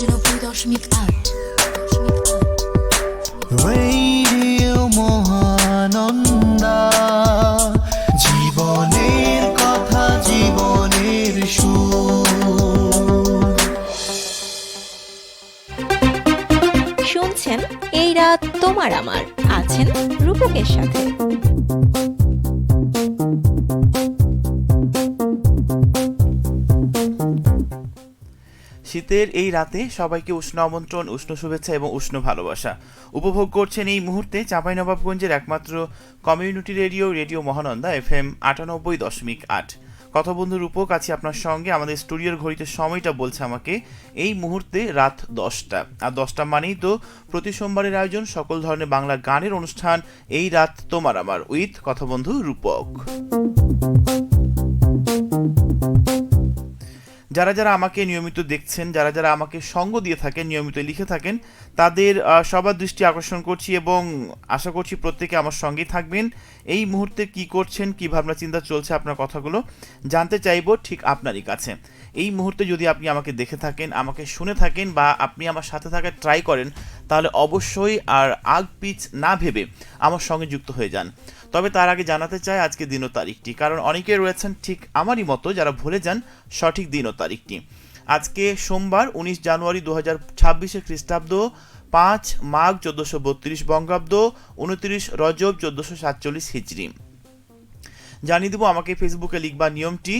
দশমিক আট রেডিও মহানন্দা জীবনের কথা জীবনের সুর শুনছেন এই রাত তোমার আমার। আছেন রূপকের সাথে। শীতের এই রাতে সবাইকে উষ্ণ আমন্ত্রণ, উষ্ণ শুভেচ্ছা এবং উষ্ণ ভালোবাসা। উপভোগ করছেন এই মুহূর্তে চাঁপাইনবাবগঞ্জের একমাত্র community radio radio Mahananda F M আটানব্বই দশমিক আট। কথা বন্ধু রূপক, আছি আপনার সঙ্গে। আমাদের স্টুডিওর ঘড়িতে সময়টা বলছে আমাকে, এই মুহূর্তে রাত দশটা। আর দশটা মানেই তো প্রতি সোমবারের আয়োজন, সকল ধরনের বাংলা গানের অনুষ্ঠান এই রাত তোমার আমার, উইথ কথা বন্ধু রূপক। যারা যারা আমাকে নিয়মিত দেখছেন, যারা যারা আমাকে সঙ্গ দিয়ে থাকেন, নিয়মিত লিখে থাকেন, তাদের সবার দৃষ্টি আকর্ষণ করছি এবং আশা করছি প্রত্যেকে আমার সঙ্গেই থাকবেন। এই মুহূর্তে কি করছেন, কী ভাবনা চিন্তা চলছে আপনার কথাগুলো জানতে চাইব ঠিক আপনারই কাছে। এই মুহূর্তে যদি আপনি আমাকে দেখে থাকেন, আমাকে শুনে থাকেন বা আপনি আমার সাথে থাকার ট্রাই করেন, তাহলে অবশ্যই আর আগ পিচ না ভেবে আমার সঙ্গে যুক্ত হয়ে যান। তবে তার আগে জানাতে চাই আজকে দিন ও তারিখটি, কারণ অনেকে রয়েছেন ঠিক আমারই মতো যারা ভুলে যান সঠিক দিন ও তারিখটি। আজকে সোমবার উনিশ জানুয়ারি দু হাজার ছাব্বিশে খ্রিস্টাব্দ, পাঁচ মাঘ চোদ্দোশো বত্রিশ বঙ্গাব্দ, উনত্রিশ রজব চোদ্দোশো সাতচল্লিশ হিজড়ি। জানিয়ে দেবো আমাকে ফেসবুকে লিখবার নিয়মটি।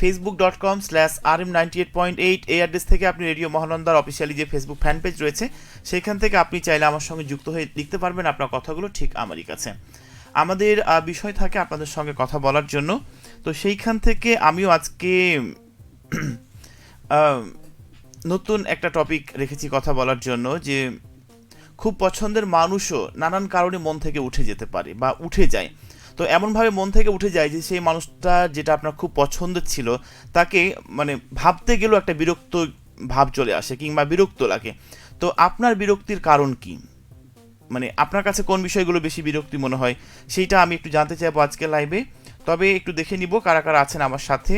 Facebook dot com slash R M ninety eight point eight এই অ্যাড্রেস থেকে আপনি রেডিও মহানন্দার অফিসিয়ালি যে ফেসবুক ফ্যান পেজ রয়েছে, সেখান থেকে আপনি চাইলে আমার সঙ্গে যুক্ত হয়ে লিখতে পারবেন আপনার কথাগুলো ঠিক আমারই কাছে। আমাদের বিষয় থাকে আপনাদের সঙ্গে কথা বলার জন্য। তো সেইখান থেকে আমিও আজকে নতুন একটা টপিক রেখেছি কথা বলার জন্য, যে খুব পছন্দের মানুষও নানান কারণে মন থেকে উঠে যেতে পারে বা উঠে যায়। তো এমনভাবে মন থেকে উঠে যায় যে সেই মানুষটা যেটা আপনার খুব পছন্দের ছিল, তাকে মানে ভাবতে গেলেও একটা বিরক্ত ভাব চলে আসে কিংবা বিরক্ত লাগে। তো আপনার বিরক্তির কারণ কি? মানে আপনার কাছে কোন বিষয়গুলো বেশি বিরক্তি মনে হয়, সেইটা আমি একটু জানতে চাইব আজকে লাইভে। তবে একটু দেখে নিব কারা কারা আছেন আমার সাথে।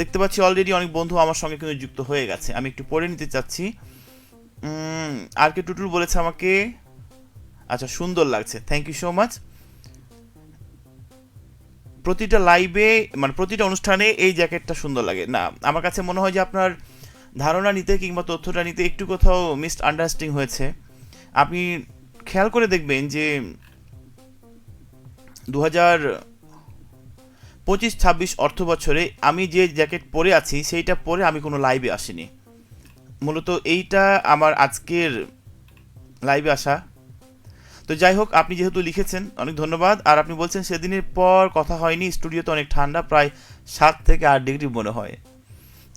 দেখতে পাচ্ছি অলরেডি অনেক বন্ধু আমার সঙ্গে কিন্তু যুক্ত হয়ে গেছে। আমি একটু পড়ে নিতে চাচ্ছি। আর কে টুটুল বলেছে আমাকে আচ্ছা সুন্দর লাগছে। থ্যাংক ইউ সো মাচ প্রতিটা লাইভে মানে প্রতিটা অনুষ্ঠানে এই জ্যাকেটটা সুন্দর লাগে। না, আমার কাছে মনে হয় যে আপনার ধারণা নিতে কিংবা তথ্যটা নিতে একটু কোথাও মিস আন্ডারস্ট্যান্ডিং হয়েছে। আপনি খেয়াল করে দেখবেন যে দু হাজার পঁচিশ, ছাব্বিশ অর্থ বছরে আমি যে জ্যাকেট পরে আছি, সেইটা পরে আমি কোনো লাইভে আসিনি। মূলত এইটা আমার আজকের লাইভে আসা। তো যাই হোক, আপনি যেহেতু লিখেছেন, অনেক ধন্যবাদ। আর আপনি বলছেন সেদিনের পর কথা হয়নি, স্টুডিওতে অনেক ঠান্ডা, প্রায় সাত থেকে আট ডিগ্রি মনে হয়।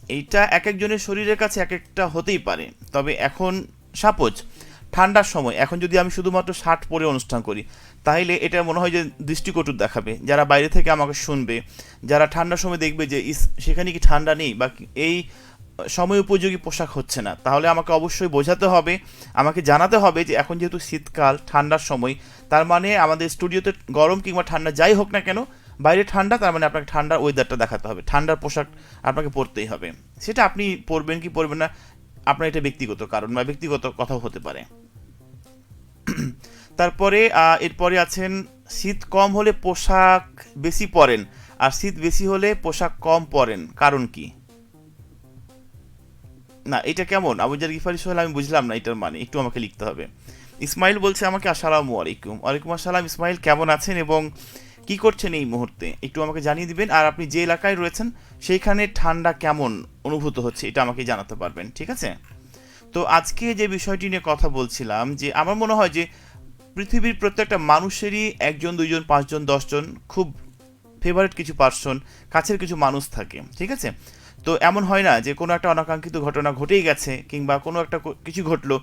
এইটা এক একজনের শরীরের কাছে এক একটা হতেই পারে। তবে এখন সাপোজ, ঠান্ডার সময়, এখন যদি আমি শুধুমাত্র শার্ট পরে অনুষ্ঠান করি, তাহলে এটা মনে হয় যে দৃষ্টিকটু দেখাবে। যারা বাইরে থেকে আমাকে শুনবে, যারা ঠান্ডার সময় দেখবে যে, ইস, সেখানে কি ঠান্ডা নেই? বা এই সময় উপযোগী পোশাক হচ্ছে না। তাহলে আমাকে অবশ্যই বোঝাতে হবে, আমাকে জানাতে হবে যে এখন যেহেতু শীতকাল, ঠান্ডার সময়, তার মানে আমাদের স্টুডিওতে গরম কিংবা ঠান্ডা যাই হোক না কেন, বাইরে ঠান্ডা, তার মানে আপনাকে ঠান্ডার ওয়েদারটা দেখাতে হবে, ঠান্ডার পোশাক আপনাকে পরতেই হবে। সেটা আপনি পরবেন কি পরবেন না, আপনার এটা ব্যক্তিগত কারণ বা ব্যক্তিগত কথাও হতে পারে। তারপরে এরপরে আছেন, শীত কম হলে পোশাক বেশি পরেন, আর শীত বেশি হলে পোশাক কম পরেন, কারণ কি? না, এটা কেমন? আবুজার গিফারি সোহেল আমি বুঝলাম না এটার মানে একটু আমাকে লিখতে হবে। ইসমাইল বলছে আমাকে, আসসালামু আলাইকুম। ওয়ালাইকুম আসসালাম, ইসমাইল, কেমন আছেন এবং কি করছেন এই মুহূর্তে? একটু আমাকে জানিয়ে দিবেন, আর আপনি যে এলাকায় রয়েছেন, সেইখানে ঠান্ডা কেমন অনুভূত হচ্ছে, এটা আমাকে জানাতে পারবেন, ঠিক আছে? তো আজকে যে বিষয়টি নিয়ে কথা বলছিলাম, যে আমার মনে হয় যে পৃথিবীর প্রত্যেকটা মানুষেরই একজন, দুইজন, পাঁচজন, দশজন খুব ফেভারিট কিছু পার্সন কাছের কিছু মানুষ থাকে, ঠিক আছে? তো এমন হয় না যে কোনো একটা অনাকাঙ্ক্ষিত ঘটনা ঘটেই গেছে কিংবা কোনো একটা কিছু ঘটলো,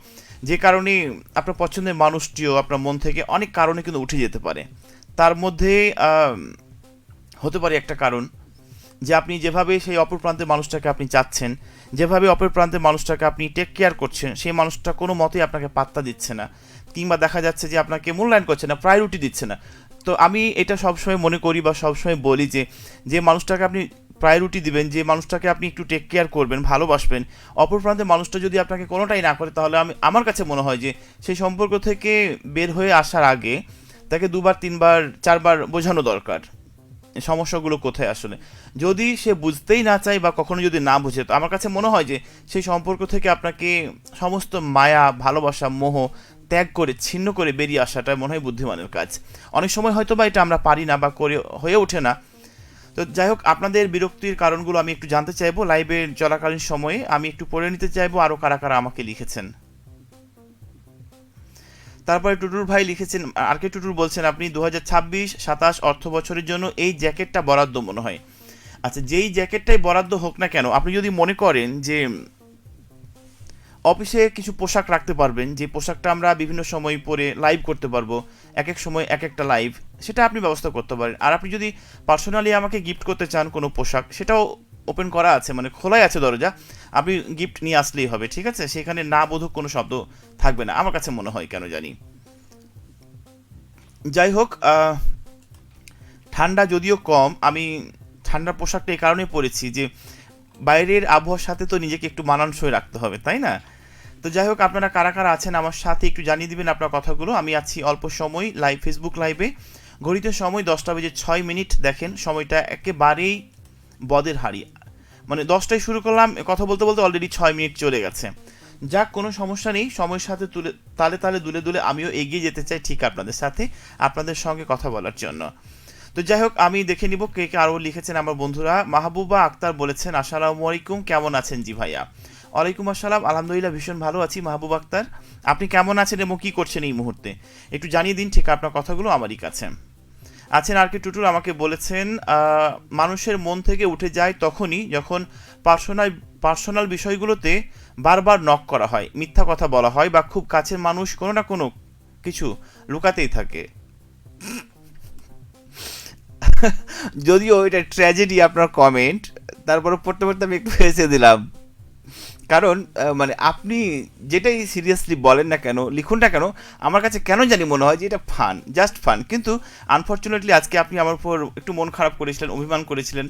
যে কারণে আপনার পছন্দের মানুষটিও আপনার মন থেকে অনেক কারণে কিন্তু উঠে যেতে পারে। তার মধ্যে হতে পারে একটা কারণ যে আপনি যেভাবে সেই অপর প্রান্তের মানুষটাকে আপনি চাচ্ছেন, যেভাবে অপর প্রান্তের মানুষটাকে আপনি টেক কেয়ার করছেন, সেই মানুষটা কোনো মতেই আপনাকে পাত্তা দিচ্ছে না। কিংবা দেখা যাচ্ছে যে আপনাকে মূল্যায়ন করছে না প্রায়োরিটি দিচ্ছে না। তো আমি এটা সবসময় মনে করি বা সবসময় বলি যে যে মানুষটাকে আপনি প্রায়োরিটি দিবেন, যে মানুষটাকে আপনি একটু টেক কেয়ার করবেন, ভালোবাসবেন। অপর প্রান্তে মানুষটা যদি আপনাকে কোনোটাই না করে, তাহলে আমি, আমার কাছে মনে হয় যে সেই সম্পর্ক থেকে বের হয়ে আসার আগে তাকে দুবার, তিনবার, চারবার বোঝানো দরকার। সমস্যাগুলো কোথায় আসলে? যদি সে বুঝতেই না চায় বা কখনো যদি না বুঝে, তো আমার কাছে মনে হয় যে সেই সম্পর্ক থেকে আপনাকে সমস্ত মায়া, ভালোবাসা, মোহ ত্যাগ করে, ছিন্ন করে বেরিয়ে আসাটা মনে হয় বুদ্ধিমানের কাজ। অনেক সময় হয়তো বা এটা আমরা পারি না বা করে, হয়ে ওঠে না। তো যাই হোক, আপনাদের বিরক্তির কারণগুলো আমি একটু জানতে চাইব। লাইভের চলাকালীন সময়ে আমি একটু পড়ে নিতে চাইব আরও কারা কারা আমাকে লিখেছেন। তারপরে টুটুর ভাই লিখেছেন, আর কে টুটুর বলছেন, আপনি দু হাজার ছাব্বিশ, সাতাশ অর্থ বছরের জন্য এই জ্যাকেটটা বরাদ্দ মনে হয়। আচ্ছা যেই জ্যাকেটটাই বরাদ্দ হোক না কেন, আপনি যদি মনে করেন যে অফিসে কিছু পোশাক রাখতে পারবেন, যে পোশাকটা আমরা বিভিন্ন সময় পরে লাইভ করতে পারব এক এক সময় এক একটা লাইভ সেটা আপনি ব্যবস্থা করতে পারেন। আর আপনি যদি পার্সোনালি আমাকে গিফট করতে চান কোনো পোশাক, সেটাও ওপেন করা আছে মানে খোলাই আছে দরজা, আপনি গিফট নিয়ে আসলেই হবে, ঠিক আছে? সেখানে না বোধক কোনো শব্দ থাকবে না। আমার কাছে মনে হয় কেন জানি। যাই হোক ঠান্ডা যদিও কম, আমি ঠান্ডার পোশাকটা এই কারণে পরেছি যে বাইরের আবহাওয়ার সাথে তো নিজেকে একটু মানানসই রাখতে হবে, তাই না? তো যাই হোক, আপনারা কারা কারা আছেন আমার সাথে একটু জানিয়ে দিবেন আপনার কথাগুলো। আমি আছি অল্প সময় লাইভ ফেসবুক লাইভে ঘড়িতে সময় দশটা বেজে ছয় মিনিট, দেখেন সময়টা একেবারেই বদের হারি মানে দশটায় শুরু করলাম, কথা বলতে বলতে অলরেডি ছয় মিনিট চলে গেছে। যাক, কোনো সমস্যা নেই, সময়ের সাথে তুলে, তালে তালে দুলে দুলে আমিও এগিয়ে যেতে চাই ঠিক আপনাদের সাথে, আপনাদের সঙ্গে কথা বলার জন্য। তো যাই হোক, আমি দেখে নিব কে কে আরও লিখেছেন আমার বন্ধুরা। মাহবুবা আক্তার বলেছেন, আসসালামু আলাইকুম, কেমন আছেন জি ভাইয়া? ওয়ালাইকুম আসসালাম, আলহামদুলিল্লাহ ভীষণ ভালো আছি মাহবুব আক্তার। আপনি কেমন আছেন এবং কী করছেন এই মুহূর্তে? একটু জানিয়ে দিন, ঠিক আপনার কথাগুলো আমারই কাছে। আছেন আর কে টুটুর আমাকে বলেছেন মানুষের মন থেকে উঠে যায় তখনই যখন পার্সোনাল পার্সোনাল বিষয়গুলোতে বারবার নক করা হয়, মিথ্যা কথা বলা হয় বা খুব কাছের মানুষ কোনো না কোনো কিছু লুকাতেই থাকে। যদিও এটা ট্র্যাজেডি আপনার কমেন্ট তারপরে পড়তে পড়তে আমি একটু হেসে দিলাম। কারণ মানে আপনি যেটাই সিরিয়াসলি বলেন না কেন, লিখুন না কেন, আমার কাছে কেন জানি মনে হয় যে এটা ফান জাস্ট ফান কিন্তু আনফর্চুনেটলি আজকে আপনি আমার উপর একটু মন খারাপ করেছিলেন, অভিমান করেছিলেন।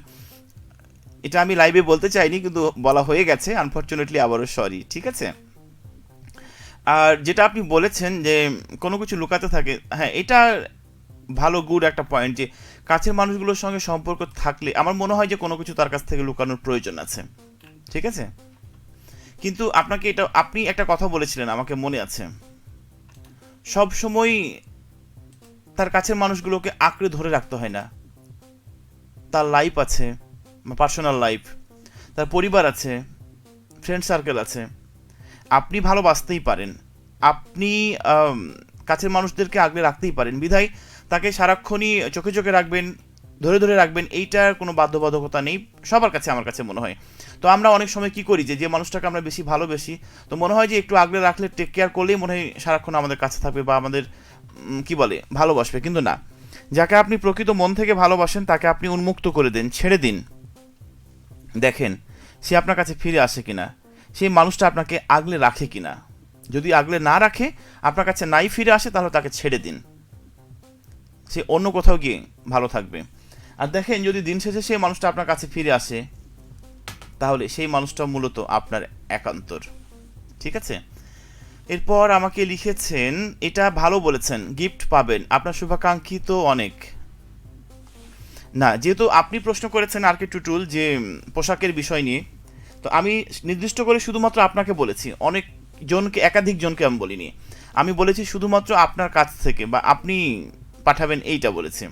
এটা আমি লাইভে বলতে চাইনি, কিন্তু বলা হয়ে গেছে আনফর্চুনেটলি আবারও সরি ঠিক আছে? আর যেটা আপনি বলেছেন যে কোনো কিছু লুকাতে থাকে হ্যাঁ এটা ভালো গুড একটা পয়েন্ট যে কাছের মানুষগুলোর সঙ্গে সম্পর্ক থাকলে আমার মনে হয় যে কোনো কিছু তার কাছ থেকে লুকানোর প্রয়োজন আছে, ঠিক আছে? কিন্তু আপনাকে এটা, আপনি একটা কথা বলেছিলেন, আমাকে মনে আছে। সব সময় তার কাছের মানুষগুলোকে আঁকড়ে ধরে রাখতে হয় না। তার লাইফ আছে পার্সোনাল লাইফ তার পরিবার আছে ফ্রেন্ড সার্কেল আছে। আপনি ভালোবাসতেই পারেন। আপনি কাছের মানুষদেরকে আগলে রাখতেই পারেন। বিধায় তাকে সারাক্ষণই চোখে চোখে রাখবেন, ধরে ধরে রাখবেন, এইটার কোনো বাধ্যবাধকতা নেই। সবার কাছে আমার কাছে মনে হয়। তো আমরা অনেক সময় কি করি যে যে মানুষটাকে আমরা বেশি ভালোবেসি, তো মনে হয় যে একটু আগলে রাখলে টেক কেয়ার করলেই মনে হয় সারাক্ষণ আমাদের কাছে থাকবে বা আমাদের কি বলে, ভালোবাসবে। কিন্তু না, যাকে আপনি প্রকৃত মন থেকে ভালোবাসেন, তাকে আপনি উন্মুক্ত করে দিন, ছেড়ে দিন। দেখেন, সে আপনার কাছে ফিরে আসে কিনা সেই মানুষটা আপনাকে আগলে রাখে কিনা। যদি আগলে না রাখে, আপনার কাছে নাই ফিরে আসে, তাহলে তাকে ছেড়ে দিন। সে অন্য কোথাও গিয়ে ভালো থাকবে। আর দেখেন, যদি দিন শেষে সেই মানুষটা আপনার কাছে ফিরে আসে তাহলে সেই মানুষটা মূলত আপনার একান্তর। ঠিক আছে? এরপর আমাকে লিখেছেন, এটা ভালো বলেছেন গিফট পাবেন। আপনার শুভাকাঙ্ক্ষিত অনেক। না, যেহেতু আপনি প্রশ্ন করেছেন আর কে টুটুল যে পোশাকের বিষয় নিয়ে, তো আমি নির্দিষ্ট করে শুধুমাত্র আপনাকে বলেছি, অনেক জনকে, একাধিক জনকে আমি বলিনি। আমি বলেছি শুধুমাত্র আপনার কাছ থেকে বা আপনি পাঠাবেন এইটা বলেছি।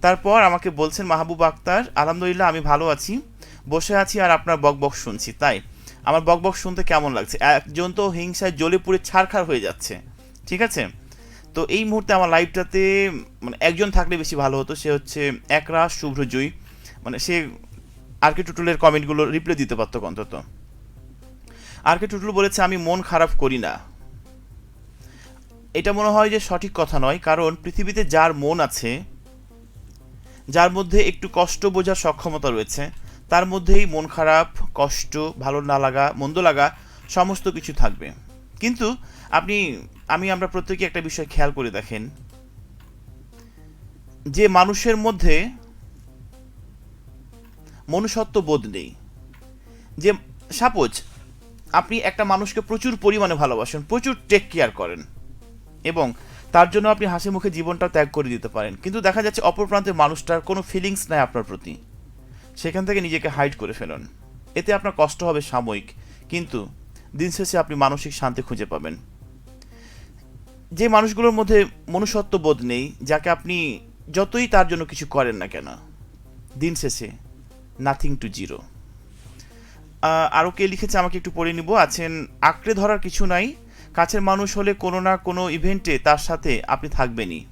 তারপর আমাকে বলছেন মাহবুব আক্তার, আলহামদুলিল্লাহ, আমি ভালো আছি। বসে আছি আর আপনার বক বক শুনছি, তাই? আমার বক বক শুনতে কেমন লাগছে? একজন তো হিংসায় জ্বলে পুড়ে ছাড়খাড় হয়ে যাচ্ছে, ঠিক আছে? তো এই মুহূর্তে আমার লাইফটাতে মানে একজন থাকলে বেশি ভালো হতো, সে হচ্ছে একরাশ শুভ্রজয়ী। মানে সে আর কে টুটুলের কমেন্টগুলো রিপ্লাই দিতে পারতো অন্তত। আর কে টুটুল বলেছে, আমি মন খারাপ করি না। এটা মনে হয় যে সঠিক কথা নয়, কারণ পৃথিবীতে যার মন আছে, যার মধ্যে একটু কষ্ট বোঝার সক্ষমতা রয়েছে তার মধ্যেই মন খারাপ, কষ্ট, ভালো না লাগা, মন্দ লাগা, সমস্ত কিছু থাকবে। কিন্তু আপনি, আমি, আমরা প্রত্যেকে একটা বিষয় খেয়াল করে দেখেন। যে মানুষের মধ্যে মনুষ্যত্ব বোধ নেই। যে, সাপোজ আপনি একটা মানুষকে প্রচুর পরিমাণে ভালোবাসেন, প্রচুর টেক কেয়ার করেন এবং তার জন্য আপনি হাসি মুখে জীবনটা ত্যাগ করে দিতে পারেন। কিন্তু দেখা যাচ্ছে অপর প্রান্তের মানুষটার কোনো ফিলিংস নাই আপনার প্রতি। সেখান থেকে নিজেকে হাইড করে ফেলুন। এতে আপনার কষ্ট হবে সাময়িক, কিন্তু দিন শেষে আপনি মানসিক শান্তি খুঁজে পাবেন। যে মানুষগুলোর মধ্যে মনুষ্যত্ব বোধ নেই, যাকে আপনি যতই তার জন্য কিছু করেন না কেন, দিন শেষে নাথিং টু জিরো আরও কে লিখেছে, আমাকে একটু পড়ে নিব। আছেন, আঁকড়ে ধরার কিছু নাই। কাছের মানুষ হলে কোনো না কোনো ইভেন্টে তার সাথে আপনি থাকবেনই।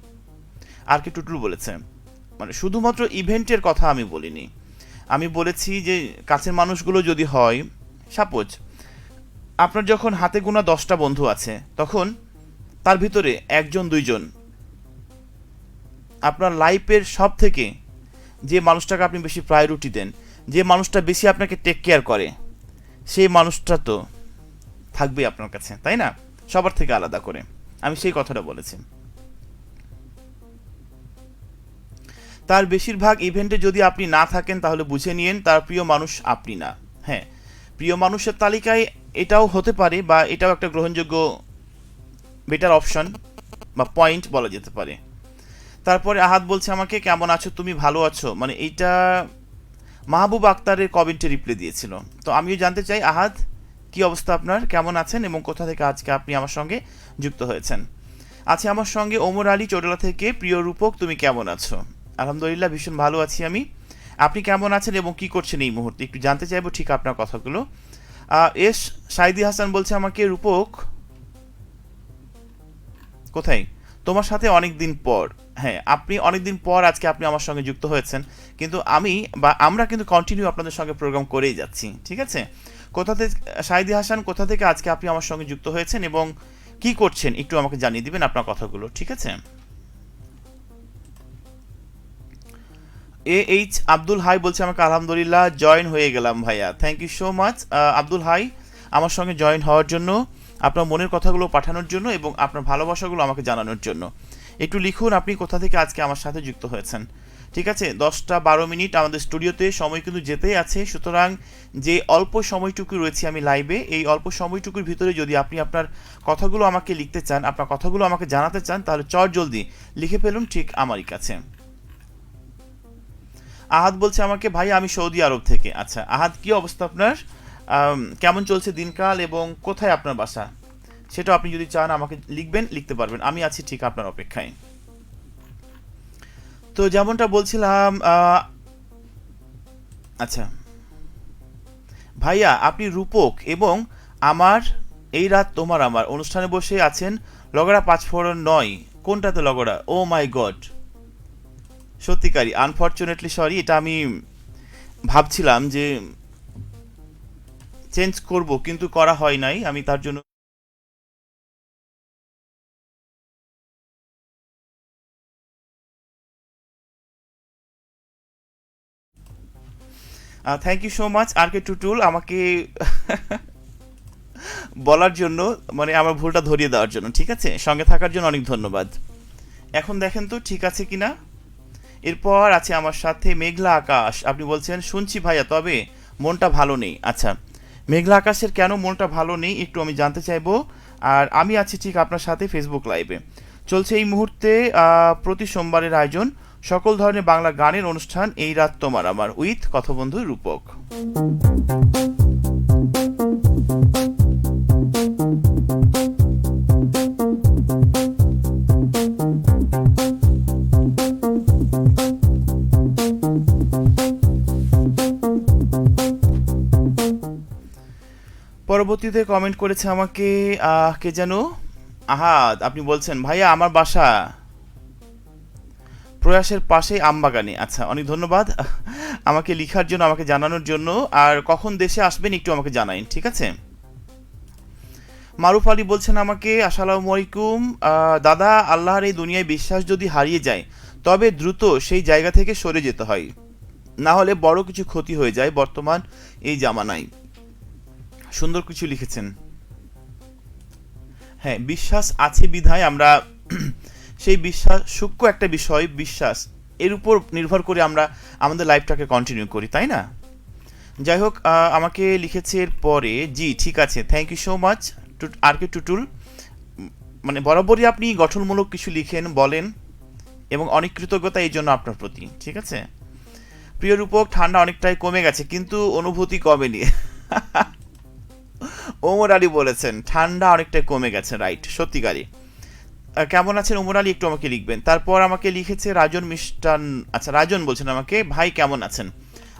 আর কে টুটুল বলেছে মানে শুধুমাত্র ইভেন্টের কথা আমি বলিনি। আমি বলেছি যে কাছের মানুষগুলো যদি হয়, সাপোজ, আপনার যখন হাতে গোনা দশটা বন্ধু আছে, তখন তার ভিতরে একজন, দুইজন, আপনার লাইফের সব থেকে যে মানুষটাকে আপনি বেশি প্রায়োরিটি দেন, যে মানুষটা বেশি আপনাকে টেক কেয়ার করে, সেই মানুষটা তো থাকবে আপনার কাছে, তাই না? সবার থেকে আলাদা করে। আমি সেই কথাটা বলেছি। তার বেশিরভাগ ইভেন্টে যদি আপনি না থাকেন, তাহলে বুঝে নিন তার প্রিয় মানুষ আপনি না। হ্যাঁ প্রিয় মানুষের তালিকায় এটাও হতে পারে বা এটাও একটা গ্রহণযোগ্য বেটার অপশন বা পয়েন্ট বলা যেতে পারে। তারপরে আহাত বলছে আমাকে, কেমন আছো? তুমি ভালো আছো? মানে এইটা মাহবুব আক্তারের কমেন্টে রিপ্লাই দিয়েছিল। তো আমিও জানতে চাই আহাত কি অবস্থা আপনার? কেমন আছেন এবং কোথা থেকে আজকে আপনি আমার সঙ্গে যুক্ত হয়েছেন? আছে আমার সঙ্গে ওমর আলী চোটলা থেকে প্রিয় রূপক, তুমি কেমন আছো? আলহামদুলিল্লাহ, ভীষণ ভালো আছি আমি। আপনি কেমন আছেন এবং কি করছেন এই মুহূর্তে? একটু জানতে চাইব ঠিক আপনার কথাগুলো। এস সাইদি হাসান বলছে আমাকে, রূপক, কোথায়? তোমার সাথে অনেক দিন পর। হ্যাঁ আপনি অনেক দিন পর আজকে আপনি আমার সঙ্গে যুক্ত হয়েছেন। কিন্তু আমি বা আমরা কিন্তু কন্টিনিউ আপনাদের সঙ্গে প্রোগ্রাম করেই যাচ্ছি, ঠিক আছে? কোথা থেকে, সাইদি হাসান, কোথা থেকে আজকে আপনি আমার সঙ্গে যুক্ত হয়েছেন এবং কি করছেন? একটু আমাকে জানিয়ে দিবেন আপনার কথাগুলো, ঠিক আছে? এ এইচ আব্দুল হাই বলছে, আমাকে আলহামদুলিল্লাহ জয়েন হয়ে গেলাম ভাইয়া। Thank you so much Abdul Hai আমার সঙ্গে জয়েন হওয়ার জন্য, আপনার মনের কথাগুলো পাঠানোর জন্য এবং আপনার ভালোবাসাগুলো আমাকে জানানোর জন্য। একটু লিখুন আপনি কোথা থেকে আজকে আমার সাথে যুক্ত হয়েছেন। ঠিক আছে, দশটা বারো মিনিট আমাদের স্টুডিওতে সময় কিন্তু যেতেই আছে। সুতরাং যে অল্প সময়টুকু রয়েছে আমি লাইভে এই অল্প সময়টুকুর ভিতরে যদি আপনি আপনার কথাগুলো আমাকে লিখতে চান, আপনার কথাগুলো আমাকে জানাতে চান, তাহলে চট জলদি লিখে ফেলুন ঠিক আমারই কাছে। আহাদ বলছে আমাকে, ভাই, আমি সৌদি আরব থেকে। আচ্ছা আহাদ, কি অবস্থা আপনার? কেমন চলছে দিনকাল এবং কোথায় আপনার বাসা? সেটা আপনি যদি চান আমাকে লিখবেন, লিখতে পারবেন। আমি আছি ঠিক আপনার অপেক্ষায়। তো যেমনটা বলছিলাম আচ্ছা। ভাইয়া, আপনি রূপক এবং আমার, এই রাত তোমার আমার। অনুষ্ঠানে বসে আছেন লগড়া পাঁচফোড়ন নয়। কোনটাতে লগড়া ও মাই গড সত্যিকারই আনফর্চুনেটলি সরি এটা আমি ভাবছিলাম যে চেঞ্জ করব, কিন্তু করা হয় নাই, আমি তার জন্য thank you so much R K Tutul, আমাকে বলার জন্য মানে আমার ভুলটা ধরিয়ে দেওয়ার জন্য, ঠিক আছে? সঙ্গে থাকার জন্য অনেক ধন্যবাদ। এখন দেখেন তো, ঠিক আছে কিনা? এরপর আছে আমার সাথে মেঘলা আকাশ। আপনি বলছেন, শুনছি ভাইয়া, তবে মনটা ভালো নেই। আচ্ছা মেঘলা আকাশের কেন মনটা ভালো নেই একটু আমি জানতে চাইব। আর আমি আছি ঠিক আপনার সাথে ফেসবুক লাইভে চলছে এই মুহূর্তে প্রতি সোমবারের আয়োজন। সকল ধরনের বাংলা গানের অনুষ্ঠান এই রাত তোমার আমার। উইথ কথবন্ধু রূপক। পরবর্তীতে কমেন্ট করেছে আমাকে কে যেন আহাদ, আপনি বলছেন, ভাইয়া, আমার বাসা প্রয়াসের পাশে আমবাগানে। আচ্ছা অনেক ধন্যবাদ। আমাকে লিখার জন্য, আমাকে জানানোর জন্য, আর কখন দেশে আসবেন একটু আমাকে জানাইন, ঠিক আছে? মারুফ আলী বলছেন আমাকে, আসসালামু আলাইকুম দাদা, আল্লাহর এই দুনিয়ায় বিশ্বাস যদি হারিয়ে যায়, তবে দ্রুত সেই জায়গা থেকে সরে যেতে হয়। না হলে বড় কিছু ক্ষতি হয়ে যায় বর্তমান এই জামানায়। সুন্দর কিছু লিখেছেন। হ্যাঁ বিশ্বাস আছে বিধায় আমরা সেই বিশ্বাস, সূক্ষ্ম একটা বিষয়, বিশ্বাস, এর উপর নির্ভর করে আমরা আমাদের লাইফটাকে কন্টিনিউ করি, তাই না? যাই হোক আমাকে লিখেছে এর পরে, জি, ঠিক আছে thank you so much to R K Tutul. মানে বরাবরই আপনি গঠনমূলক কিছু লিখেন, বলেন, এবং অনেক কৃতজ্ঞতা এই জন্য আপনার প্রতি, ঠিক আছে? প্রিয় রূপক, ঠান্ডা অনেকটাই কমে গেছে, কিন্তু অনুভূতি কমেনি। ওমর আলী বলেছেন, ঠান্ডা অনেকটাই কমে গেছে রাইট সত্যিকারই। কেমন আছেন ওমর আলী? একটু আমাকে লিখবেন। তারপর আমাকে লিখেছে রাজন মিষ্টান আচ্ছা রাজন বলছেন আমাকে, ভাই, কেমন আছেন?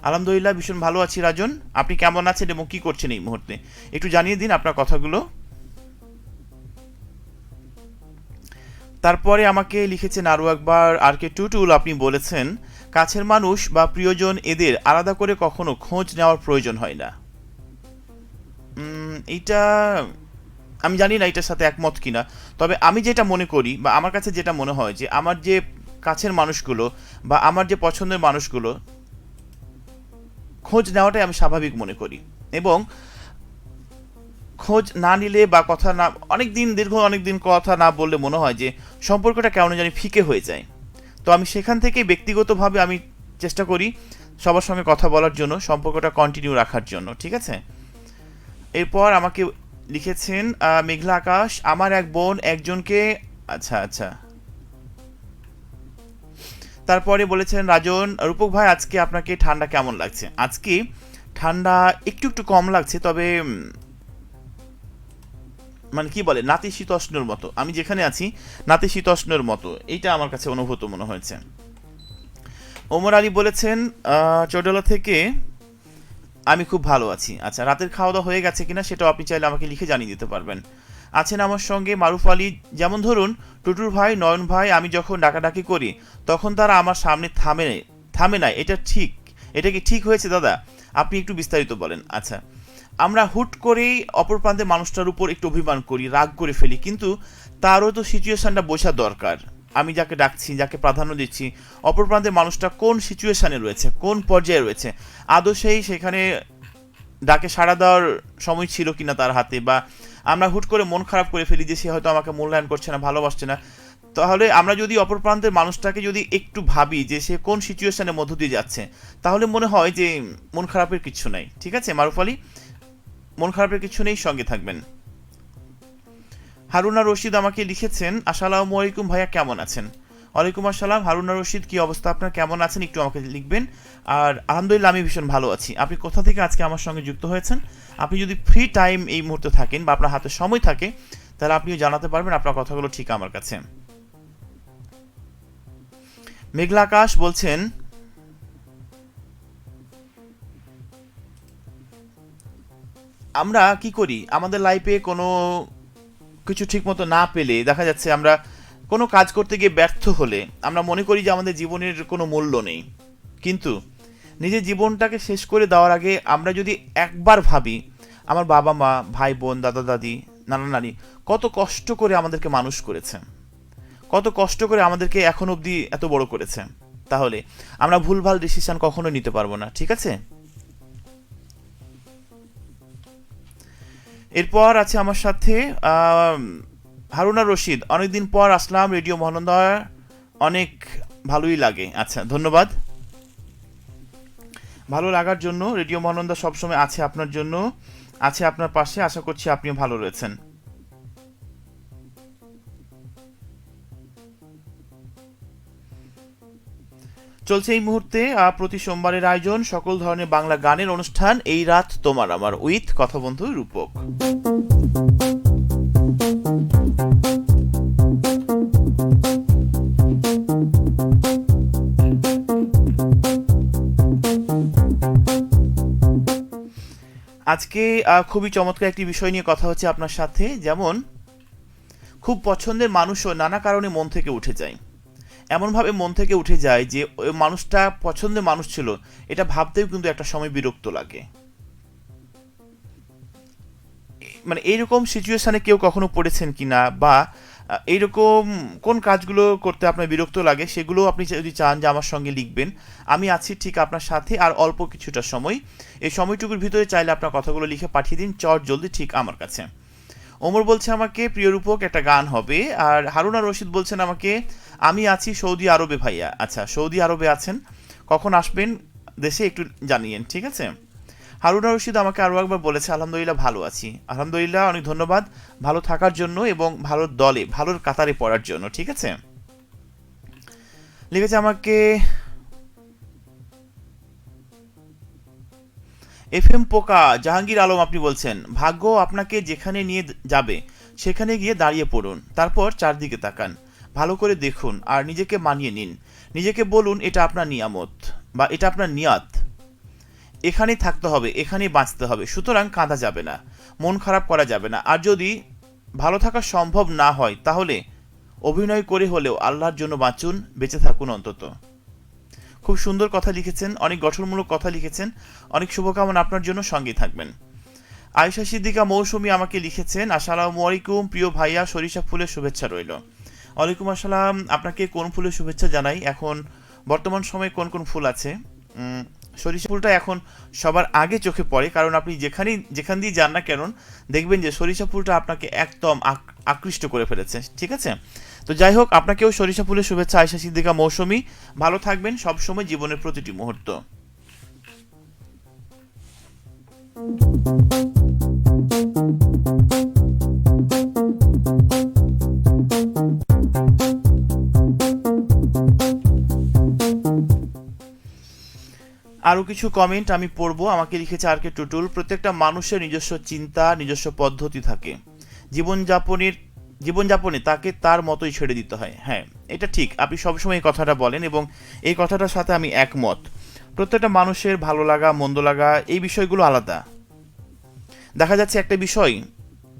আলহামদুলিল্লাহ, ভীষণ ভালো আছি, রাজন। আপনি কেমন আছেন এবং কি করছেন এই মুহূর্তে? একটু জানিয়ে দিন আপনার কথাগুলো। তারপরে আমাকে লিখেছেন আরও একবার আর কে টুটুল, আপনি বলেছেন, কাছের মানুষ বা প্রিয়জন এদের আলাদা করে কখনো খোঁজ নেওয়ার প্রয়োজন হয় না। এইটা আমি জানি না এটার সাথে একমত কিনা। তবে আমি যেটা মনে করি বা আমার কাছে যেটা মনে হয় যে আমার যে কাছের মানুষগুলো বা আমার যে পছন্দের মানুষগুলো, খোঁজ নেওয়াটাই আমি স্বাভাবিক মনে করি। এবং খোঁজ না নিলে বা কথা না, অনেক দিন, দীর্ঘ অনেক দিন কথা না বললে মনে হয় যে সম্পর্কটা কেমন জানি ফিকে হয়ে যায়। তো আমি সেখান থেকে ব্যক্তিগতভাবে আমি চেষ্টা করি সবার সঙ্গে কথা বলার জন্য, সম্পর্কটা কন্টিনিউ রাখার জন্য, ঠিক আছে? এরপর আমাকে লিখেছেন মেঘলা আকাশ, আমার এক বোন একজনকে আচ্ছা আচ্ছা। তারপরে বলেছেন, রাজন, রূপক ভাই, আজকে আপনাকে ঠান্ডা কেমন লাগছে? আজকে ঠান্ডা একটু একটু কম লাগছে, তবে মানে কি বলে নাতিশীতোষ্ণর মতো। আমি যেখানে আছি নাতিশীতোষ্ণর মতো। এইটা আমার কাছে অনুভূত মনে হয়েছে। ওমর আলী বলেছেন চৌডলা থেকে আমি খুব ভালো আছি। আচ্ছা রাতের খাওয়া দাওয়া হয়ে গেছে কিনা সেটাও আপনি চাইলে আমাকে লিখে জানিয়ে দিতে পারবেন। আছেন আমার সঙ্গে মারুফ আলী। যেমন ধরুন, টুটুর ভাই, নয়ন ভাই, আমি যখন ডাকাডাকি করি, তখন তারা আমার সামনে থামে থামে না এটা ঠিক। এটা কি ঠিক হয়েছে, দাদা? আপনি একটু বিস্তারিত বলেন। আচ্ছা আমরা হুট করেই অপর প্রান্তের মানুষটার উপর একটু অভিমান করি, রাগ করে ফেলি, কিন্তু তারও তো সিচুয়েশনটা বোঝা দরকার। আমি যাকে ডাকছি, যাকে প্রাধান্য দিচ্ছি, অপর প্রান্তের মানুষটা কোন সিচুয়েশানে রয়েছে, কোন পর্যায়ে রয়েছে, আদৌ সেই সেখানে ডাকে সাড়া দেওয়ার সময় ছিল কিনা তার হাতে বা আমরা হুট করে মন খারাপ করে ফেলি যে সে হয়তো আমাকে মূল্যায়ন করছে না, ভালোবাসছে না, তাহলে আমরা যদি অপর প্রান্তের মানুষটাকে যদি একটু ভাবি যে সে কোন সিচুয়েশনের মধ্য দিয়ে যাচ্ছে, তাহলে মনে হয় যে মন খারাপের কিছু নাই, ঠিক আছে? মারুফ আলী, মন খারাপের কিছু নেই, সঙ্গে থাকবেন। হারুনা রশিদ আমাকে লিখেছেন, আসসালামু আলাইকুম ভাইয়া, কেমন আছেন? ওয়ালাইকুম আসসালাম, হারুনা রশিদ, কি অবস্থা আপনার? কেমন আছেন? একটু আমাকে লিখবেন। আর আলহামদুলিল্লাহ, আমি ভীষণ ভালো আছি। আপনি কোথা থেকে আজকে আমার সঙ্গে যুক্ত হয়েছেন? আপনি যদি ফ্রি টাইম এই মুহূর্তে থাকেন বা আপনার হাতে সময় থাকে, তাহলে আপনিও জানাতে পারবেন আপনার কথাগুলো ঠিক আমার কাছে। মেঘলা আকাশ বলছেন, আমরা কি করি? আমাদের লাইফে কোনো কিছু ঠিকমতো না পেলে দেখা যাচ্ছে আমরা কোনো কাজ করতে গিয়ে ব্যর্থ হলে আমরা মনে করি যে আমাদের জীবনের কোনো মূল্য নেই। কিন্তু নিজের জীবনটাকে শেষ করে দেওয়ার আগে আমরা যদি একবার ভাবি, আমার বাবা মা, ভাই বোন, দাদা দাদি, নানা নানি কত কষ্ট করে আমাদেরকে মানুষ করেছে। কত কষ্ট করে আমাদেরকে এখন অবধি এত বড় করেছে। তাহলে আমরা ভুলভাল ডিসিশন কখনো নিতে পারব না, ঠিক আছে? এরপর আছে আমার সাথে হারুনা রশিদ। অনেকদিন পর আসলাম রেডিও মহানন্দা। অনেক ভালোই লাগে। আচ্ছা ধন্যবাদ। ভালো লাগার জন্য রেডিও মহানন্দা সবসময় আছে আপনার জন্য, আছে আপনার পাশে। আশা করছি আপনিও ভালো রয়েছেন। চলছে এই মুহূর্তে প্রতি সোমবারের আয়োজন, সকল ধরনের বাংলা গানের অনুষ্ঠান, এই রাত তোমার আমার উইথ কথা বন্ধু রূপক। আজকে খুবই চমৎকার একটি বিষয় নিয়ে কথা হচ্ছে আপনার সাথে, যেমন, খুব পছন্দের মানুষও নানা কারণে মন থেকে উঠে যায়। এমনভাবে মন থেকে উঠে যায় যে ওই মানুষটা পছন্দের মানুষ ছিল। এটা ভাবতেও কিন্তু একটা সময় বিরক্ত লাগে। মানে এইরকম সিচুয়েশানে কেউ কখনো পড়েছেন কি না বা এইরকম কোন কাজগুলো করতে আপনার বিরক্ত লাগে সেগুলো আপনি যদি চান যে আমার সঙ্গে লিখবেন। আমি আছি ঠিক আপনার সাথে আর অল্প কিছুটা সময়। এই সময়টুকুর ভিতরে চাইলে আপনার কথাগুলো লিখে পাঠিয়ে দিন। চট জলদি ঠিক আমার কাছে। ওমর বলছে আমাকে প্রিয় রূপক, একটা গান হবে। আর হারুনা রশিদ বলছেন আমাকে, আমি আছি সৌদি আরবে ভাইয়া। আচ্ছা সৌদি আরবে আছেন। কখন আসবেন দেশে একটু জানিয়েন, ঠিক আছে? হারুনা রশিদ আমাকে আরও একবার বলেছে, আলহামদুলিল্লাহ, ভালো আছি। আলহামদুলিল্লাহ, অনেক ধন্যবাদ। ভালো থাকার জন্য এবং ভালোর দলে, ভালোর কাতারে পড়ার জন্য, ঠিক আছে? লিখেছে আমাকে এফ এম পোকা, জাহাঙ্গীর আলম আপনি বলছেন। ভাগ্য আপনাকে যেখানে নিয়ে যাবে, সেখানে গিয়ে দাঁড়িয়ে পড়ুন, তারপর চারদিকে তাকান। ভালো করে দেখুন আর নিজেকে মানিয়ে নিন। নিজেকে বলুন, এটা আপনার নিয়ামত বা এটা আপনার নিয়াত। এখানেই থাকতে হবে, এখানেই বাঁচতে হবে। সুতরাং কাঁদা যাবে না, মন খারাপ করা যাবে না। আর যদি ভালো থাকা সম্ভব না হয়, তাহলে অভিনয় করে হলেও আল্লাহর জন্য বাঁচুন, বেঁচে থাকুন অন্তত। খুব সুন্দর কথা লিখেছেন, অনেক গঠনমূলক কথা লিখেছেন। অনেক শুভকামনা আপনার জন্য সঙ্গে থাকবেন। আয়েশা সিদ্দিকা মৌসুমী আমাকে লিখেছেন, আসসালামু আলাইকুম, প্রিয় ভাইয়া, সরিষা ফুলের শুভেচ্ছা রইল। ওয়ালাইকুম আসসালাম, আপনাকে কোন ফুলের শুভেচ্ছা জানাই? এখন বর্তমান সময়ে কোন কোন ফুল আছে? সরিষা ফুলটা এখন সবার আগে চোখে পড়ে, কারণ আপনি যেখানেই যেখান দিয়ে যান না কেন, দেখবেন যে সরিষা ফুলটা আপনাকে একদম আক- আকৃষ্ট করে ফেলেছে। ঠিক আছে? তো যাই হোক আপনাকেও সরিষা ফুলের শুভেচ্ছা আয়সা সিদ্দিকা মৌসুমী। ভালো থাকবেন, সবসময় জীবনের প্রতিটি মুহূর্ত। আরও কিছু কমেন্ট আমি পড়ব। আমাকে লিখেছে আর কে টুটুল, প্রত্যেকটা মানুষের নিজস্ব চিন্তা, নিজস্ব পদ্ধতি থাকে। জীবনযাপনের জীবনযাপনে তাকে তার মতোই ছেড়ে দিতে হয়। হ্যাঁ এটা ঠিক। আপনি সবসময় এই কথাটা বলেন এবং এই কথাটার সাথে আমি একমত। প্রত্যেকটা মানুষের ভালো লাগা, মন্দ লাগা, এই বিষয়গুলো আলাদা। দেখা যাচ্ছে একটা বিষয়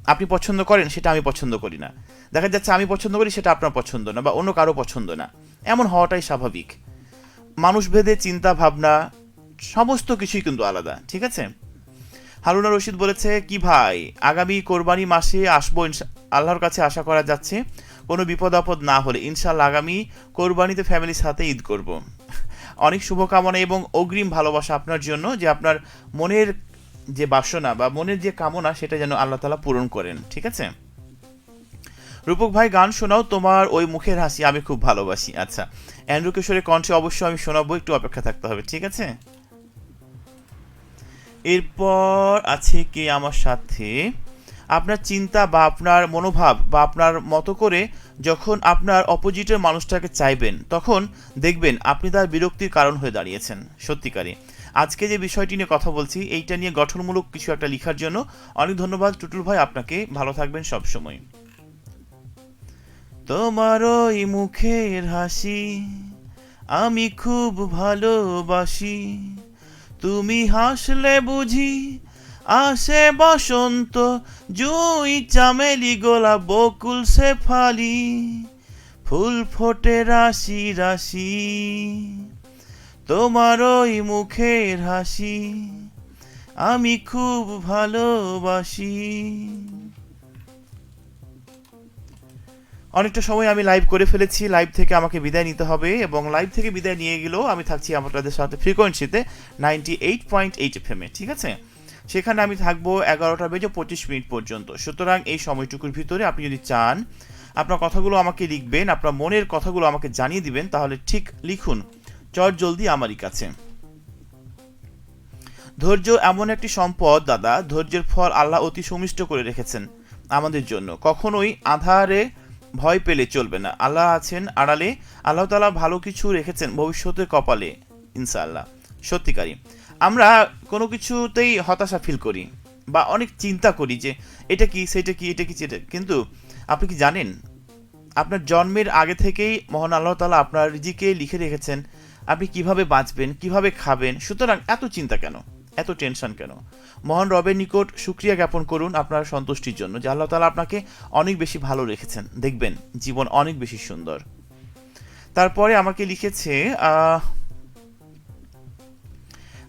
আপনি পছন্দ করেন, সেটা আমি পছন্দ করি না। দেখা যাচ্ছে আমি পছন্দ করি, সেটা আপনার পছন্দ না বা অন্য কারও পছন্দ না। এমন হওয়াটাই স্বাভাবিক। মানুষ ভেদে চিন্তা ভাবনা সমস্ত কিছুই কিন্তু আলাদা, ঠিক আছে? হারুনা রশিদ বলেছে, কি ভাই, আগামী কোরবানি মাসে আসব আল্লাহর কাছে আশা করা যাচ্ছে কোনো বিপদ আপদ না হলে ইনশাল্লাহ আগামী কোরবানিতে ফ্যামিলির সাথে ঈদ করব। অনেক শুভকামনা এবং অগ্রিম ভালোবাসা আপনার জন্য যে আপনার মনের যে বাসনা বা মনের যে কামনা সেটা যেন আল্লাহ তালা পূরণ করেন, ঠিক আছে? রূপক ভাই, গান শোনাও, তোমার ওই মুখের হাসি আমি খুব ভালোবাসি। আচ্ছা অ্যান্ড্রু কিশোরের কণ্ঠে অবশ্যই আমি শোনাবো, একটু অপেক্ষা থাকতে হবে, ঠিক আছে? এরপর আছে কে আমার সাথে? আপনার চিন্তা বা আপনার মনোভাব বা আপনার মতো করে যখন আপনার অপোজিটের মানুষটাকে চাইবেন, তখন দেখবেন আপনি তার বিরক্তির কারণ হয়ে দাঁড়িয়েছেন। সত্যিকারে। আজকে যে বিষয়টি নিয়ে কথা বলছি, এইটা নিয়ে গঠনমূলক কিছু একটা লেখার জন্য অনেক ধন্যবাদ। টুটুল ভাই, আপনাকে ভালো থাকবেন সবসময়। তোমার ওই মুখের হাসি, আমি খুব ভালোবাসি। তুমি হাসলে বুঝি, আসে বসন্ত, জুই চামেলি গোলা বকুল সে ফালি, ফুল ফোটে রাশি রাশি, তোমার ওই মুখের হাসি, আমি খুব ভালোবাসি। অনেকটা সময় আমি লাইভ করে ফেলেছি। লাইভ থেকে আমাকে বিদায় নিতে হবে এবং লাইভ থেকে বিদায় নিয়ে গেলেও আমি থাকছি আপনাদের সাথে ফ্রিকোয়েন্সিতে ninety eight point eight F এমে ঠিক আছে? সেখানে আমি থাকব এগারোটা বেজে পঁচিশ মিনিট পর্যন্ত। সুতরাং এই সময়টুকুর ভিতরে আপনি যদি চান, আপনার কথাগুলো আমাকে লিখবেন, আপনার মনের কথাগুলো আমাকে জানিয়ে দিবেন, তাহলে ঠিক লিখুন। চট জলদি আমারই কাছে। ধৈর্য এমন একটি সম্পদ, দাদা, ধৈর্যের ফল আল্লাহ অতি সুমিষ্ট করে রেখেছেন আমাদের জন্য। কখনোই আধারে ভয় পেলে চলবে না। আল্লাহ আছেন আড়ালে। আল্লাহ তালা ভালো কিছু রেখেছেন ভবিষ্যতের কপালে, ইনশাআল্লাহ। সত্যিকারই। আমরা কোনো কিছুতেই হতাশা ফিল করি বা অনেক চিন্তা করি যে, এটা কি, সেটা কি, এটা কি, সেটা কিন্তু আপনি কি জানেন? আপনার জন্মের আগে থেকেই মহান আল্লাহ তালা আপনার রিজিকে লিখে রেখেছেন। আপনি কীভাবে বাঁচবেন, কীভাবে খাবেন, সুতরাং এত চিন্তা কেন? এত টেনশন কেন? মহান রবের নিকট সুক্রিয়া জ্ঞাপন করুন আপনার সন্তুষ্টির জন্য, যে আল্লাহ তালা আপনাকে অনেক বেশি ভালো রেখেছেন। দেখবেন, জীবন অনেক বেশি সুন্দর। তারপরে আমাকে লিখেছে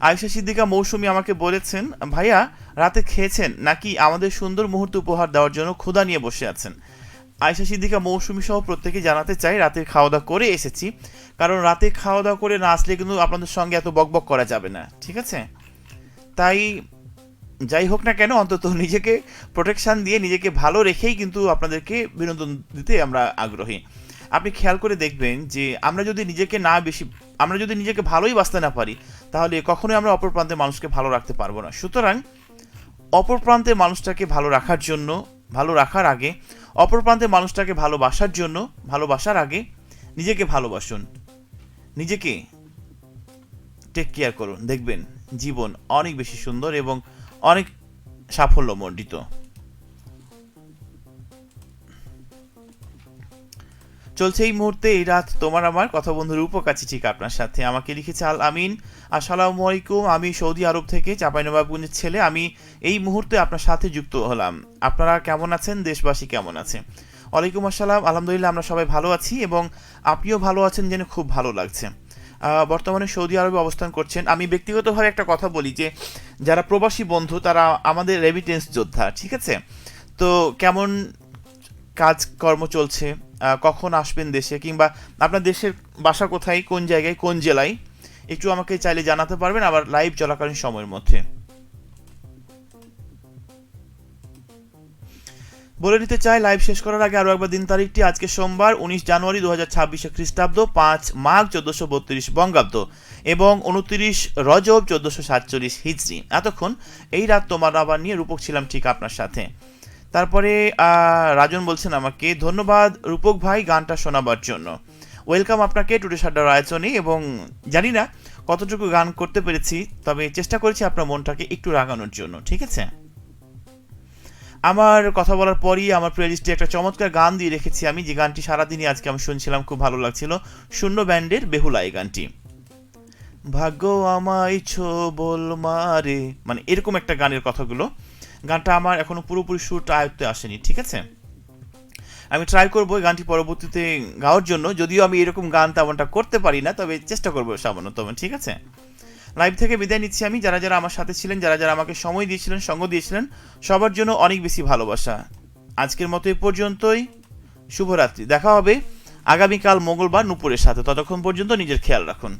আয়েশা সিদ্দিকা মৌসুমী আমাকে বলেছেন, ভাইয়া, রাতে খেয়েছেন নাকি আমাদের সুন্দর মুহূর্ত উপহার দেওয়ার জন্য ক্ষুধা নিয়ে বসে আছেন? আয়সা সিদ্দিকা মৌসুমী সহ প্রত্যেকে জানাতে চাই, রাতে খাওয়া দাওয়া করে এসেছি। কারণ রাতে খাওয়া দাওয়া করে না আসলে কিন্তু আপনাদের সঙ্গে এত বকবক করা যাবে না। ঠিক আছে? তাই যাই হোক না কেন, অন্তত নিজেকে প্রোটেকশান দিয়ে নিজেকে ভালো রেখেই কিন্তু আপনাদেরকে বিনোদন দিতে আমরা আগ্রহী। আপনি খেয়াল করে দেখবেন যে আমরা যদি নিজেকে না বেশি, আমরা যদি নিজেকে ভালোই বাঁচতে না পারি, তাহলে কখনোই আমরা অপর প্রান্তে মানুষকে ভালো রাখতে পারব না। সুতরাং অপর প্রান্তে মানুষটাকে ভালো রাখার জন্য, ভালো রাখার আগে, অপর প্রান্তে মানুষটাকে ভালোবাসার জন্য, ভালোবাসার আগে নিজেকে ভালোবাসুন। নিজেকে টেক কেয়ার করুন। দেখবেন জীবন অনেক বেশি সুন্দর এবং অনেক সাফল্যমণ্ডিত। চলছে এই মুহূর্তে এই রাত তোমার আমার কথা বন্ধুর রূপক আছে ঠিক আপনার সাথে। আমাকে লিখেছে আল আমিন, আসসালামু আলাইকুম, আমি সৌদি আরব থেকে চাঁপাইনবাবগঞ্জের ছেলে। আমি এই মুহূর্তে আপনার সাথে যুক্ত হলাম। আপনারা কেমন আছেন? দেশবাসী কেমন আছে? ওয়ালাইকুম আসসালাম, আলহামদুলিল্লাহ আমরা সবাই ভালো আছি এবং আপনিও ভালো আছেন জেনে খুব ভালো লাগছে। বর্তমানে সৌদি আরবে অবস্থান করছেন। আমি ব্যক্তিগতভাবে একটা কথা বলি যে, যারা প্রবাসী বন্ধু, তারা আমাদের রেমিটেন্স যোদ্ধা, ঠিক আছে? তো কেমন কাজকর্ম চলছে? কখন আসবেন দেশে? কিংবা আপনার দেশের বাসা কোথায়? কোন জায়গায়? কোন জেলায়? একটু আমাকে চাইলে জানাতে পারবেন আবার লাইভ চলাকালীন সময়ের মধ্যে। বলে দিতে চাই লাইভ শেষ করার আগে আরও একবার দিন তারিখটি। আজকে সোমবার, উনিশ জানুয়ারি দু হাজার ছাব্বিশে খ্রিস্টাব্দ, পাঁচ মাঘ চোদ্দশো বত্রিশ বঙ্গাব্দ এবং উনত্রিশ রজব চোদ্দশো সাতচল্লিশ হিজড়ি এতক্ষণ এই রাত তোমার আবার নিয়ে রূপক ছিলাম ঠিক আপনার সাথে। তারপরে রাজন বলছেন আমাকে, ধন্যবাদ রূপক ভাই, গানটা শোনাবার জন্য। ওয়েলকাম আপনাকে, টুডে সাড্ডার আয়োজনে এবং জানি না কতটুকু গান করতে পেরেছি, তবে চেষ্টা করেছি আপনার মনটাকে একটু রাগানোর জন্য, ঠিক আছে? আমার কথা বলার পরই আমার প্লেলিস্টে একটা চমৎকার গান দিয়ে রেখেছি আমি। যে গানটি সারাদিনই আজকে আমি শুনছিলাম, খুব ভালো লাগছিল। শূন্য ব্যান্ডের বেহুলা এই গানটি। ভাগ্য আমায় ছোবল মারে। মানে এরকম একটা গানের কথাগুলো। গানটা আমার এখনও পুরোপুরি সুরটা আয়ত্তে আসেনি, ঠিক আছে? আমি ট্রাই করব গানটি পরবর্তীতে গাওয়ার জন্য। যদিও আমি এরকম গান তেমনটা করতে পারি না, তবে চেষ্টা করব সামান্যতম, ঠিক আছে? লাইভ থেকে বিদায় নিচ্ছি আমি। যারা যারা আমার সাথে ছিলেন, যারা যারা আমাকে সময় দিয়েছিলেন, সঙ্গ দিয়েছিলেন, সবার জন্য অনেক বেশি ভালোবাসা। আজকের মতো এ পর্যন্তই। শুভরাত্রি। দেখা হবে আগামীকাল মঙ্গলবার নুপুরের সাথে। ততক্ষণ পর্যন্ত নিজের খেয়াল রাখুন।